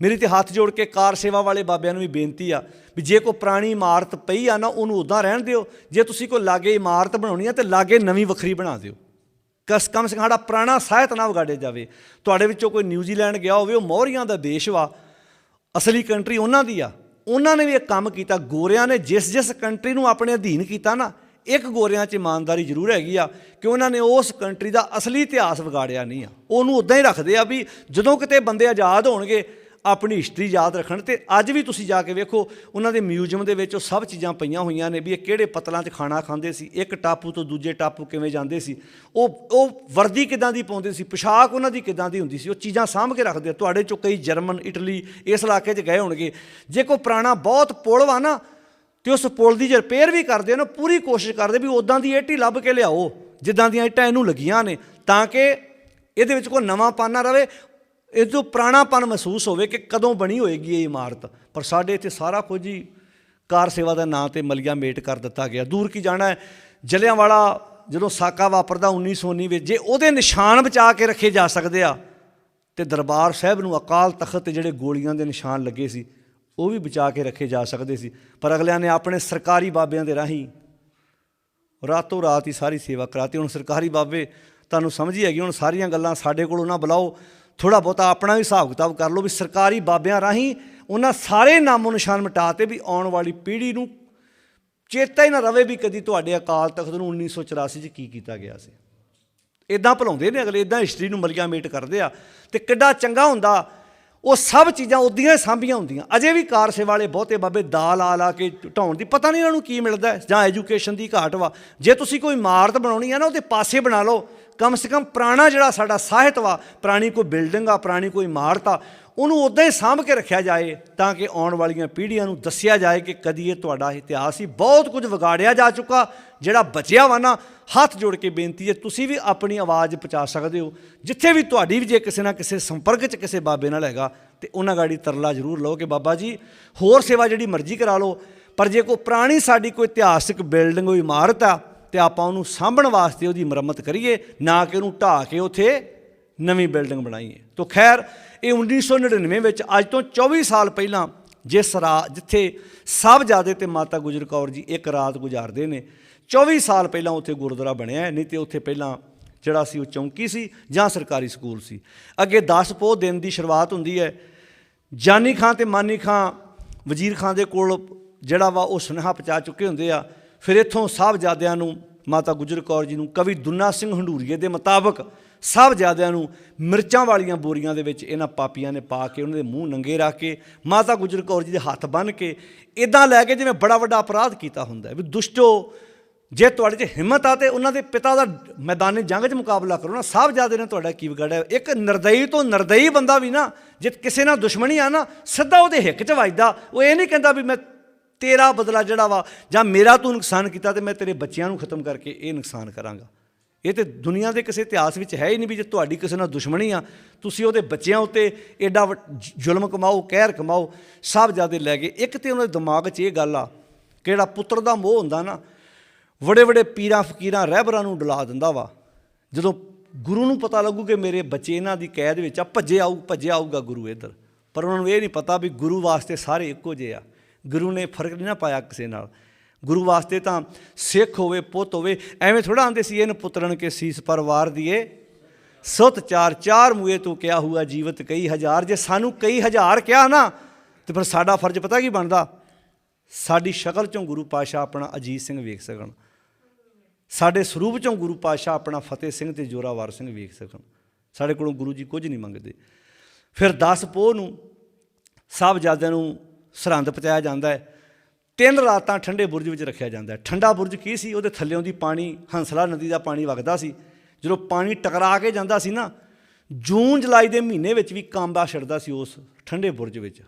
ਮੇਰੀ ਤੇ ਹੱਥ ਜੋੜ ਕੇ ਕਾਰ ਸੇਵਾ ਵਾਲੇ ਬਾਬਿਆਂ ਨੂੰ ਵੀ ਬੇਨਤੀ ਆ ਵੀ ਜੇ ਕੋਈ ਪੁਰਾਣੀ ਇਮਾਰਤ ਪਈ ਆ ਨਾ, ਉਹਨੂੰ ਉਦਾਂ ਰਹਿਣ ਦਿਓ। ਜੇ ਤੁਸੀਂ ਕੋਈ ਲਾਗੇ ਇਮਾਰਤ ਬਣਾਉਣੀ ਆ ਤੇ ਲਾਗੇ ਨਵੀਂ ਵੱਖਰੀ ਬਣਾ ਦਿਓ। ਕਸ ਕਮ ਸੇ ਕਮ ਸਾਡਾ ਪੁਰਾਣਾ ਸਾਹਿਤ ਨਾ ਵਿਗਾੜੇ ਜਾਵੇ। ਤੁਹਾਡੇ ਵਿੱਚੋਂ ਕੋਈ ਨਿਊਜ਼ੀਲੈਂਡ ਗਿਆ ਹੋਵੇ, ਉਹ ਮੌਰੀਆਂ ਦਾ ਦੇਸ਼ ਵਾ, ਅਸਲੀ ਕੰਟਰੀ ਉਹਨਾਂ ਦੀ ਆ। ਉਹਨਾਂ ਨੇ ਵੀ ਇੱਕ ਕੰਮ ਕੀਤਾ, ਗੋਰਿਆਂ ਨੇ ਜਿਸ ਜਿਸ ਕੰਟਰੀ ਨੂੰ ਆਪਣੇ ਅਧੀਨ ਕੀਤਾ ਨਾ, ਇੱਕ ਗੋਰਿਆਂ 'ਚ ਇਮਾਨਦਾਰੀ ਜ਼ਰੂਰ ਹੈਗੀ ਆ ਕਿ ਉਹਨਾਂ ਨੇ ਉਸ ਕੰਟਰੀ ਦਾ ਅਸਲੀ ਇਤਿਹਾਸ ਵਿਗਾੜਿਆ ਨਹੀਂ ਆ। ਉਹਨੂੰ ਉਦਾਂ ਹੀ ਰੱਖਦੇ ਆ ਵੀ ਜਦੋਂ ਕਿਤੇ ਬੰਦੇ ਆਜ਼ਾਦ ਹੋਣਗੇ ਆਪਣੀ ਹਿਸਟਰੀ ਯਾਦ ਰੱਖਣ ਤੇ ਅੱਜ ਵੀ ਤੁਸੀਂ ਜਾ ਕੇ ਵੇਖੋ, ਉਹਨਾਂ ਦੇ ਮਿਊਜ਼ੀਅਮ ਦੇ ਵਿੱਚ ਉਹ ਸਭ ਚੀਜ਼ਾਂ ਪਈਆਂ ਹੋਈਆਂ ਨੇ ਵੀ ਇਹ ਕਿਹੜੇ ਪਤਲਾਂ 'ਚ ਖਾਣਾ ਖਾਂਦੇ ਸੀ, ਇੱਕ ਟਾਪੂ ਤੋਂ ਦੂਜੇ ਟਾਪੂ ਕਿਵੇਂ ਜਾਂਦੇ ਸੀ, ਉਹ ਉਹ ਵਰਦੀ ਕਿਦਾਂ ਦੀ ਪਾਉਂਦੇ ਸੀ, ਪੋਸ਼ਾਕ ਉਹਨਾਂ ਦੀ ਕਿਦਾਂ ਦੀ ਹੁੰਦੀ ਸੀ, ਉਹ ਚੀਜ਼ਾਂ ਸਾਂਭ ਕੇ ਰੱਖਦੇ ਤੁਹਾਡੇ ਚੋਂ ਕਈ ਜਰਮਨ, ਇਟਲੀ, ਇਸ ਇਲਾਕੇ 'ਚ ਗਏ ਹੋਣਗੇ। ਜੇ ਕੋਈ ਪੁਰਾਣਾ ਬਹੁਤ ਪੁਲ ਵਾ ਨਾ, ਤੇ ਉਸ ਪੁਲ ਦੀ ਜੇ ਰਿਪੇਅਰ ਵੀ ਕਰਦੇ ਆ ਨਾ, ਪੂਰੀ ਕੋਸ਼ਿਸ਼ ਕਰਦੇ ਵੀ ਉਦਾਂ ਦੀ ਇੱਟ ਲੱਭ ਕੇ ਲਿਆਓ, ਜਿੱਦਾਂ ਦੀਆਂ ਇੱਟਾਂ ਇਹਨੂੰ ਲੱਗੀਆਂ ਨੇ, ਤਾਂ ਕਿ ਇਹਦੇ ਵਿੱਚ ਕੋਈ ਨਵਾਂ ਪਾਨਾ ਨਾ ਰਵੇ ਇਹ ਤੋਂ ਪੁਰਾਣਾਪਨ ਮਹਿਸੂਸ ਹੋਵੇ ਕਿ ਕਦੋਂ ਬਣੀ ਹੋਏਗੀ ਇਹ ਇਮਾਰਤ। ਪਰ ਸਾਡੇ ਇੱਥੇ ਸਾਰਾ ਕੁਝ ਹੀ ਕਾਰ ਸੇਵਾ ਦਾ ਨਾਂ ਤੇ ਮਲਿਆ ਮੇਟ ਕਰ ਦਿੱਤਾ ਗਿਆ। ਦੂਰ ਕੀ ਜਾਣਾ ਹੈ? ਜਲਿਆਂਵਾਲਾ ਜਦੋਂ ਸਾਕਾ ਵਾਪਰਦਾ 1919 ਵਿੱਚ, ਜੇ ਉਹਦੇ ਨਿਸ਼ਾਨ ਬਚਾ ਕੇ ਰੱਖੇ ਜਾ ਸਕਦੇ ਆ, ਤੇ ਦਰਬਾਰ ਸਾਹਿਬ ਨੂੰ ਅਕਾਲ ਤਖਤ ਤੇ ਜਿਹੜੇ ਗੋਲੀਆਂ ਦੇ ਨਿਸ਼ਾਨ ਲੱਗੇ ਸੀ, ਉਹ ਵੀ ਬਚਾ ਕੇ ਰੱਖੇ ਜਾ ਸਕਦੇ ਸੀ। ਪਰ ਅਗਲਿਆਂ ਨੇ ਆਪਣੇ ਸਰਕਾਰੀ ਬਾਬਿਆਂ ਦੇ ਰਾਹੀਂ ਰਾਤੋਂ ਰਾਤ ਹੀ ਸਾਰੀ ਸੇਵਾ ਕਰਾਤੀ। ਹੁਣ ਸਰਕਾਰੀ ਬਾਬੇ ਤੁਹਾਨੂੰ ਸਮਝ ਹੀ ਹੈਗੀ, ਹੁਣ ਸਾਰੀਆਂ ਗੱਲਾਂ ਸਾਡੇ ਕੋਲੋਂ ਨਾ ਬੁਲਾਓ। ਥੋੜਾ ਬਹੁਤਾ ਆਪਣਾ ਵੀ ਹਿਸਾਬ ਕਿਤਾਬ ਕਰ ਲਓ ਵੀ ਸਰਕਾਰੀ ਬਾਬਿਆਂ ਰਾਹੀਂ ਉਹਨਾਂ ਸਾਰੇ ਨਾਮੋ ਨਿਸ਼ਾਨ ਮਿਟਾਤੇ ਵੀ ਆਉਣ ਵਾਲੀ ਪੀੜ੍ਹੀ ਨੂੰ ਚੇਤਾ ਹੀ ਨਾ ਰਵੇ ਵੀ ਕਦੀ ਤੁਹਾਡੇ ਅਕਾਲ ਤਖਤ ਨੂੰ 1984 ਚ ਕੀ ਕੀਤਾ ਗਿਆ ਸੀ। ਇਦਾਂ ਭੁਲਾਉਂਦੇ ਨੇ ਅਗਲੇ ਇਦਾਂ ਹਿਸਟਰੀ ਨੂੰ ਮਲੀਆ ਮੇਟ ਕਰਦੇ ਆ ਤੇ ਕਿੱਡਾ ਚੰਗਾ ਹੁੰਦਾ, ਉਹ ਸਭ ਚੀਜ਼ਾਂ ਉਦੀਆਂ ਹੀ ਸਾਂਭੀਆਂ ਹੁੰਦੀਆਂ। ਅਜੇ ਵੀ ਕਾਰ ਸੇਵਾ ਵਾਲੇ ਬਹੁਤੇ ਬਾਬੇ ਦਾਲ ਆ ਲਾ ਕੇ ਢਾਉਣ ਦੀ ਪਤਾ ਨਹੀਂ ਉਹਨਾਂ ਨੂੰ ਕੀ ਮਿਲਦਾ ਜਾਂ ਐਜੂਕੇਸ਼ਨ ਦੀ ਘਾਟ ਵਾ। ਜੇ ਤੁਸੀਂ ਕੋਈ ਇਮਾਰਤ ਬਣਾਉਣੀ ਆ ਨਾ, ਉਹਦੇ ਪਾਸੇ ਬਣਾ ਲਓ ਕਮ ਸੇ ਕਮ ਪੁਰਾਣਾ ਜਿਹੜਾ ਸਾਡਾ ਸਾਹਿਤ ਵਾ, ਪੁਰਾਣੀ ਕੋਈ ਬਿਲਡਿੰਗ ਆ, ਪੁਰਾਣੀ ਕੋਈ ਇਮਾਰਤ ਆ, ਉਹਨੂੰ ਉਦਾਂ ਹੀ ਸਾਂਭ ਕੇ ਰੱਖਿਆ ਜਾਏ ਤਾਂ ਕਿ ਆਉਣ ਵਾਲੀਆਂ ਪੀੜ੍ਹੀਆਂ ਨੂੰ ਦੱਸਿਆ ਜਾਏ ਕਿ ਕਦੀ ਇਹ ਤੁਹਾਡਾ ਇਤਿਹਾਸ ਹੀ ਬਹੁਤ ਕੁਝ ਵਿਗਾੜਿਆ ਜਾ ਚੁੱਕਾ, ਜਿਹੜਾ ਬਚਿਆ ਵਾ ਨਾ, ਹੱਥ ਜੋੜ ਕੇ ਬੇਨਤੀ ਹੈ, ਤੁਸੀਂ ਵੀ ਆਪਣੀ ਆਵਾਜ਼ ਪਹੁੰਚਾ ਸਕਦੇ ਹੋ। ਜਿੱਥੇ ਵੀ ਤੁਹਾਡੀ ਵੀ ਜੇ ਕਿਸੇ ਨਾ ਕਿਸੇ ਸੰਪਰਕ 'ਚ ਕਿਸੇ ਬਾਬੇ ਨਾਲ ਹੈਗਾ, ਤੇ ਉਹਨਾਂ ਗਾੜੀ ਤਰਲਾ ਜ਼ਰੂਰ ਲਓ ਕਿ ਬਾਬਾ ਜੀ, ਹੋਰ ਸੇਵਾ ਜਿਹੜੀ ਮਰਜ਼ੀ ਕਰਾ ਲਓ, ਪਰ ਜੇ ਕੋਈ ਪੁਰਾਣੀ ਸਾਡੀ ਕੋਈ ਇਤਿਹਾਸਿਕ ਬਿਲਡਿੰਗ, ਕੋਈ ਇਮਾਰਤ ਆ ਤੇ ਆਪਾਂ ਉਹਨੂੰ ਸਾਂਭਣ ਵਾਸਤੇ ਉਹਦੀ ਮੁਰੰਮਤ ਕਰੀਏ, ਨਾ ਕਿ ਉਹਨੂੰ ਢਾਹ ਕੇ ਉੱਥੇ ਨਵੀਂ ਬਿਲਡਿੰਗ ਬਣਾਈਏ। ਤੋ ਖੈਰ, ਇਹ 1999 ਵਿੱਚ ਅੱਜ ਤੋਂ 24 ਸਾਲ ਪਹਿਲਾਂ ਜਿਸ ਰਾਤ ਜਿੱਥੇ ਸਾਹਿਬਜ਼ਾਦੇ ਤੇ ਮਾਤਾ ਗੁਜਰ ਕੌਰ ਜੀ ਇੱਕ ਰਾਤ ਗੁਜ਼ਾਰਦੇ ਨੇ 24 ਸਾਲ ਪਹਿਲਾਂ ਉੱਥੇ ਗੁਰਦੁਆਰਾ ਬਣਿਆ ਨਹੀਂ ਤੇ ਉੱਥੇ ਪਹਿਲਾਂ ਜਿਹੜਾ ਸੀ ਉਹ ਚੌਂਕੀ ਸੀ ਜਾਂ ਸਰਕਾਰੀ ਸਕੂਲ ਸੀ। ਅੱਗੇ 10 ਪੋਹ ਦਿਨ ਦੀ ਸ਼ੁਰੂਆਤ ਹੁੰਦੀ ਹੈ। ਜਾਨੀ ਖਾਂ ਤੇ ਮਾਨੀ ਖਾਂ, ਵਜ਼ੀਰ ਖਾਂ ਦੇ ਕੋਲ ਜਿਹੜਾ ਵਾ ਉਹ ਸੁਨੇਹਾ ਪਹੁੰਚਾ ਚੁੱਕੇ ਹੁੰਦੇ ਆ। ਫਿਰ ਇੱਥੋਂ ਸਾਹਿਬਜ਼ਾਦਿਆਂ ਨੂੰ, ਮਾਤਾ ਗੁਜਰ ਕੌਰ ਜੀ ਨੂੰ, ਕਵੀ ਦੁਨਾ ਸਿੰਘ ਹੰਡੂਰੀਏ ਦੇ ਮੁਤਾਬਕ ਸਾਹਿਬਜ਼ਾਦਿਆਂ ਨੂੰ ਮਿਰਚਾਂ ਵਾਲੀਆਂ ਬੋਰੀਆਂ ਦੇ ਵਿੱਚ ਇਹਨਾਂ ਪਾਪੀਆਂ ਨੇ ਪਾ ਕੇ, ਉਹਨਾਂ ਦੇ ਮੂੰਹ ਨੰਗੇ ਰੱਖ ਕੇ, ਮਾਤਾ ਗੁਜਰ ਕੌਰ ਜੀ ਦੇ ਹੱਥ ਬੰਨ੍ਹ ਕੇ ਇਦਾਂ ਲੈ ਕੇ ਜਿਵੇਂ ਬੜਾ ਵੱਡਾ ਅਪਰਾਧ ਕੀਤਾ ਹੁੰਦਾ ਵੀ ਦੁਸ਼ਟੋ, ਜੇ ਤੁਹਾਡੇ 'ਚ ਹਿੰਮਤ ਆ ਤੇ ਉਹਨਾਂ ਦੇ ਪਿਤਾ ਦਾ ਮੈਦਾਨੇ ਜੰਗ 'ਚ ਮੁਕਾਬਲਾ ਕਰੋ ਨਾ, ਸਾਹਿਬਜ਼ਾਦੇ ਨੇ ਤੁਹਾਡਾ ਕੀ ਵਿਗਾੜਿਆ? ਇੱਕ ਨਿਰਦਈ ਤੋਂ ਨਿਰਦਈ ਬੰਦਾ ਵੀ ਨਾ, ਜੇ ਕਿਸੇ ਨਾਲ ਦੁਸ਼ਮਣੀ ਆ ਨਾ, ਸਿੱਧਾ ਉਹਦੇ ਹਿੱਕ 'ਚ ਵੱਜਦਾ, ਉਹ ਇਹ ਨਹੀਂ ਕਹਿੰਦਾ ਵੀ ਮੈਂ ਤੇਰਾ ਬਦਲਾ ਜਿਹੜਾ ਵਾ, ਜਾਂ ਮੇਰਾ ਤੂੰ ਨੁਕਸਾਨ ਕੀਤਾ ਤੇ ਮੈਂ ਤੇਰੇ ਬੱਚਿਆਂ ਨੂੰ ਖਤਮ ਕਰਕੇ ਇਹ ਨੁਕਸਾਨ ਕਰਾਂਗਾ। ਇਹ ਤੇ ਦੁਨੀਆ ਦੇ ਕਿਸੇ ਇਤਿਹਾਸ ਵਿੱਚ ਹੈ ਹੀ ਨਹੀਂ ਵੀ ਜੇ ਤੁਹਾਡੀ ਕਿਸੇ ਨਾਲ ਦੁਸ਼ਮਣੀ ਆ, ਤੁਸੀਂ ਉਹਦੇ ਬੱਚਿਆਂ ਉੱਤੇ ਐਡਾ ਵੱਡ- ਜ਼ੁਲਮ ਕਮਾਓ, ਕਹਿਰ ਕਮਾਓ, ਸਭ ਜਿਆਦੇ ਲੈ ਗਏ। ਇੱਕ ਤੇ ਉਹਨਾਂ ਦੇ ਦਿਮਾਗ 'ਚ ਇਹ ਗੱਲ ਆ, ਕਿਹੜਾ ਪੁੱਤਰ ਦਾ ਮੋਹ ਹੁੰਦਾ ਨਾ ਵੱਡੇ ਵੱਡੇ ਪੀਰਾਂ ਫਕੀਰਾਂ ਰਹਿਬਰਾਂ ਨੂੰ ਡੁਲਾ ਦਿੰਦਾ ਵਾ। ਜਦੋਂ ਗੁਰੂ ਨੂੰ ਪਤਾ ਲੱਗੂ ਕਿ ਮੇਰੇ ਬੱਚੇ ਇਹਨਾਂ ਦੀ ਕੈਦ ਵਿੱਚ ਆ, ਭੱਜੇ ਆਊ, ਭੱਜੇ ਆਊਗਾ ਗੁਰੂ ਇੱਧਰ। ਪਰ ਉਹਨਾਂ ਨੂੰ ਇਹ ਨਹੀਂ ਪਤਾ ਵੀ ਗੁਰੂ ਵਾਸਤੇ ਸਾਰੇ ਇੱਕੋ ਜਿਹੇ ਆ। ਗੁਰੂ ਨੇ ਫ਼ਰਕ ਨਹੀਂ ਨਾ ਪਾਇਆ ਕਿਸੇ ਨਾਲ। ਗੁਰੂ ਵਾਸਤੇ ਤਾਂ ਸਿੱਖ ਹੋਵੇ, ਪੁੱਤ ਹੋਵੇ, ਐਵੇਂ ਥੋੜਾ ਆਂਦੇ ਸੀ, ਇਹਨ ਪੁੱਤਰਨ ਕੇ ਸੀਸ ਪਰਵਾਰ ਦੀਏ। ਸਤ, ਚਾਰ ਚਾਰ ਮੂਏ ਤੋਂ ਕਿਹਾ ਹੁਆ ਜੀਵਤ ਕਈ ਹਜ਼ਾਰ, ਜੇ ਸਾਨੂੰ ਕਈ ਹਜ਼ਾਰ ਕਿਹਾ ਨਾ, ਤੇ ਫਿਰ ਸਾਡਾ ਫਰਜ਼ ਪਤਾ ਕੀ ਬਣਦਾ? ਸਾਡੀ ਸ਼ਕਲ ਚੋਂ ਗੁਰੂ ਪਾਸ਼ਾ ਆਪਣਾ ਅਜੀਤ ਸਿੰਘ ਵੇਖ ਸਕਣ। ਸਾਡੇ ਸਰੂਪ ਚੋਂ ਗੁਰੂ ਪਾਸ਼ਾ ਆਪਣਾ ਫਤਿਹ ਸਿੰਘ ਤੇ ਜੋਰਾਵਰ ਸਿੰਘ ਵੇਖ ਸਕਣ। ਸਾਡੇ ਕੋਲੋਂ ਗੁਰੂ ਜੀ ਕੁਝ ਨਹੀਂ ਮੰਗਦੇ। ਫਿਰ 10 ਪੋਹ ਨੂੰ, ਸਾਹਿਬਜ਼ਾਦਿਆਂ ਨੂੰ ਸਰਹੰਦ ਪਹੁੰਚਾਇਆ ਜਾਂਦਾ ਹੈ। ਤਿੰਨ ਰਾਤਾਂ ਠੰਡੇ ਬੁਰਜ ਵਿੱਚ ਰੱਖਿਆ ਜਾਂਦਾ ਹੈ। ਠੰਡਾ ਬੁਰਜ ਕੀ ਸੀ? ਉਹਦੇ ਥੱਲੇੋਂ ਦੀ ਪਾਣੀ, ਹੰਸਲਾ ਨਦੀ ਦਾ ਪਾਣੀ ਵਗਦਾ ਸੀ। ਜਦੋਂ ਪਾਣੀ ਟਕਰਾ ਕੇ ਜਾਂਦਾ ਸੀ ਨਾ, ਜੂਨ ਜੁਲਾਈ ਦੇ ਮਹੀਨੇ ਵਿੱਚ ਵੀ ਕਾਂਬਾ ਛਿੜਦਾ ਸੀ ਉਸ ਠੰਡੇ ਬੁਰਜ ਵਿੱਚ।